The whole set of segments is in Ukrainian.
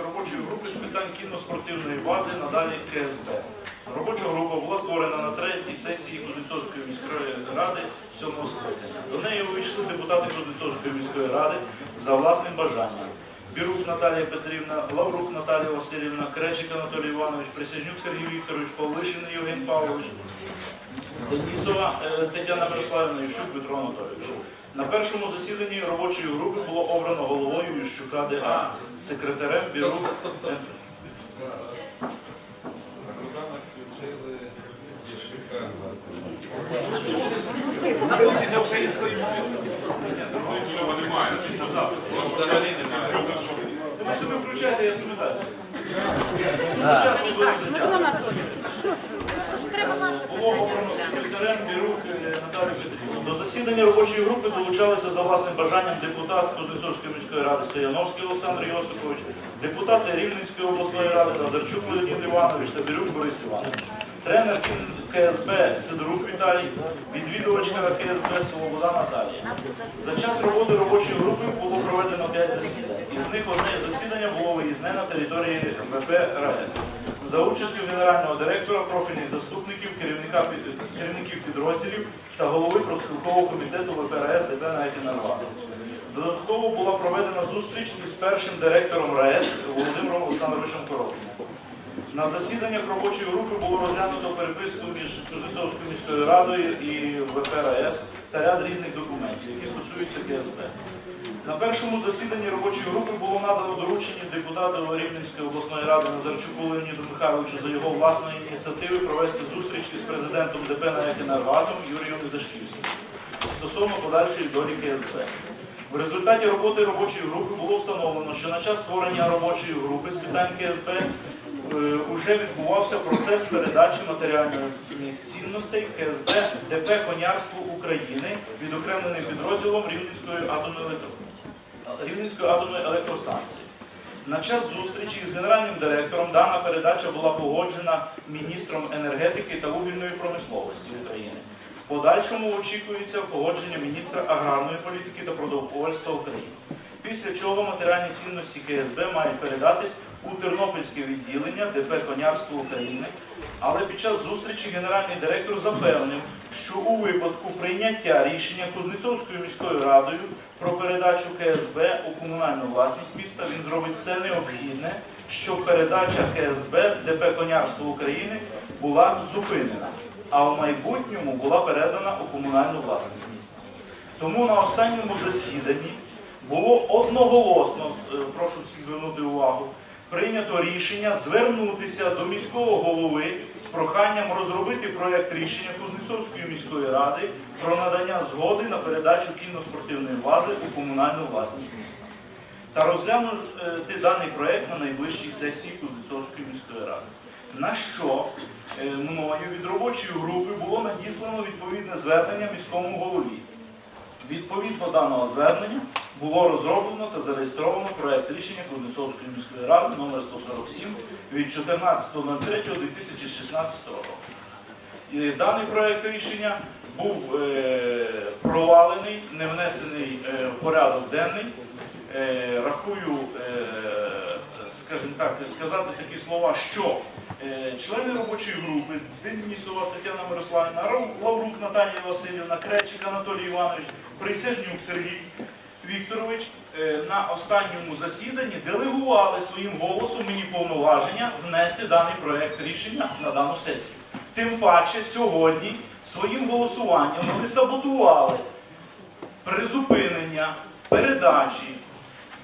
робочої групи з питань кіноспортивної бази надалі КСБ. Робоча група була створена на третій сесії Кузнецовської міської ради 7 скликання. До неї увійшли депутати Кузнецовської міської ради за власним бажанням. Бірук Наталія Петрівна, Лаврук Наталія Васильівна, Кречик Анатолій Іванович, Присяжнюк Сергій Вікторович, Павлишин Євген Павлович, Денісова е, Тетяна Мирославівна, Ющук Петро Анатолійович. На першому засіданні робочої групи було обрано головою Ющука ДА, секретарем Бірук. Ви собі включайте, я собі далі. Було обрано секретарем Бірук Наталію Петрівну. До засідання робочої групи долучалися за власним бажанням депутат Кузнецовської міської ради Стояновський Олександр Йосипович, депутати Рівненської обласної ради Назарчук Леонід Іванович та Бірюк Борис Іванович. Тренер КСБ Сидорук Віталій, відвідувачка КСБ Свобода Наталія. За час роботи робочої групи було проведено 5 засідань. Із них одне засідання було виїзне на території ВП РАЕС. За участю генерального директора, профільних заступників, керівника керівників підрозділів та голови профспілкового комітету ВП РАЕС ДП Найкінарва. Додатково була проведена зустріч із першим директором РАЕС Володимиром Олександровичем Коробкіним. На засіданнях робочої групи було розглянуто переписку між Кузнецовською міською радою і ВПРС та ряд різних документів, які стосуються КСБ. На першому засіданні робочої групи було надано доручення депутату Рівненської обласної ради Назарчуку Леоніду Михайловичу за його власної ініціативи провести зустріч із президентом ДП «НАЕК «Енергоатом» Юрієм Дашківським стосовно подальшої долі КСБ. В результаті роботи робочої групи було встановлено, що на час створення робочої групи з питань КСБ вже відбувався процес передачі матеріальних цінностей КСБ ДП Конярство України, відокремленим підрозділом Рівненської атомної, електро- Рівненської атомної електростанції. На час зустрічі з генеральним директором дана передача була погоджена міністром енергетики та вугільної промисловості України. В подальшому очікується погодження міністра аграрної політики та продовольства України. Після чого матеріальні цінності КСБ мають передатись у Тернопільське відділення ДП Конярство України. Але під час зустрічі генеральний директор запевнив, що у випадку прийняття рішення Кузнецовською міською радою про передачу КСБ у комунальну власність міста він зробить все необхідне, щоб передача КСБ ДП Конярство України була зупинена, а в майбутньому була передана у комунальну власність міста. Тому на останньому засіданні було одноголосно, е, прошу всіх звернути увагу, прийнято рішення звернутися до міського голови з проханням розробити проєкт рішення Кузнецовської міської ради про надання згоди на передачу кіноспортивної бази у комунальну власність міста та розглянути даний проєкт на найближчій сесії Кузнецовської міської ради. На що е, мною від робочої групи було надіслано відповідне звернення міському голові. Відповідно даного звернення було розроблено та зареєстровано проект рішення Кузнецовської міської ради номер 147 від 14.03.2016 року. І даний проект рішення був е, провалений, не внесений е, в порядок денний. Е, рахую, е, скажімо так, сказати такі слова, що е, члени робочої групи Денісова Тетяна Мирославівна, Лаврук Наталія Васильівна, Кречик Анатолій Іванович, Присяжнюк Сергій Вікторович е, на останньому засіданні делегували своїм голосом мені повноваження внести даний проект рішення на дану сесію. Тим паче сьогодні своїм голосуванням вони саботували призупинення передачі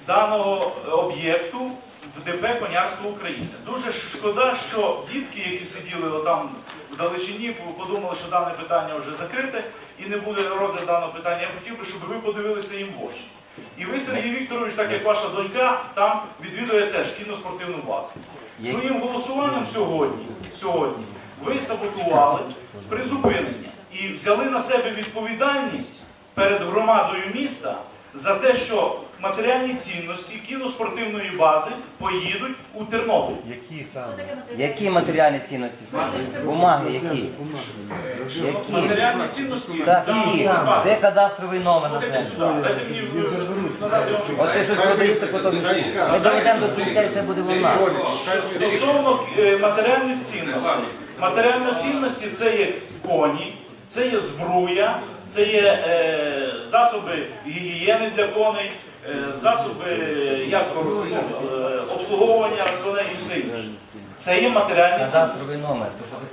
даного об'єкту в ДП Конярство України. Дуже шкода, що дітки, які сиділи там в далечині, подумали, що дане питання вже закрите і не буде розгляд даного питання. Я хотів би, щоб ви подивилися їм в очі. І ви, Сергій Вікторович, так як ваша донька, там відвідує теж кіноспортивну базу. Своїм голосуванням сьогодні, сьогодні ви саботували призупинення і взяли на себе відповідальність перед громадою міста за те, що матеріальні цінності кіноспортивної бази поїдуть у Тернопіль. Які саме? Які матеріальні цінності? Бумаги які? Які? Матеріальні цінності Так, які? Де кадастровий номер на Ходите землю? сюди, дайте мені надати вам Оце щось продається потім. Ми доведемо до кінця і все буде вона. Стосовно е, матеріальних цінностей. Матеріальні цінності це є коні, це є збруя, це є е, засоби гігієни для коней, е, засоби як, ну, е, обслуговування коней і все інше. Це є матеріальні цінності.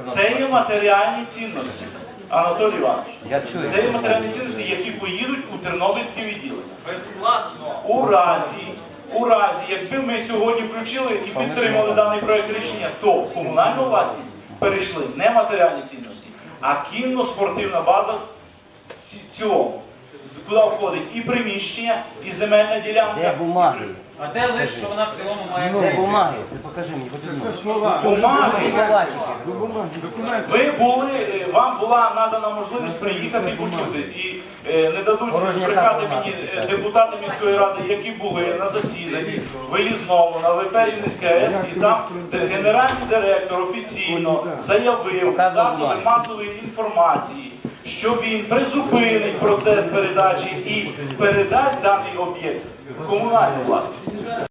Це є матеріальні цінності. Анатолій Іванович. Це є матеріальні цінності, які поїдуть у Тернопільське відділення. У разі, у разі, якби ми сьогодні включили і підтримали даний проект рішення, то в комунальну власність перейшли не матеріальні цінності, а кінно-спортивна база цілому. Куди входить і приміщення, і земельна ділянка. Де бумаги? А де лист, що вона в цілому має Де бумаги? Ти покажи мені, потрібно. Бумаги. Слова тільки. Ви були, е, вам була надана можливість приїхати і почути. І е, не дадуть Порожня мені е, депутати міської ради, які були на засіданні виїзному на ВП Рівненська АЕС, і там де генеральний директор офіційно заявив в засоби бумаги. масової інформації, що він призупинить процес передачі і передасть даний об'єкт в комунальну власність.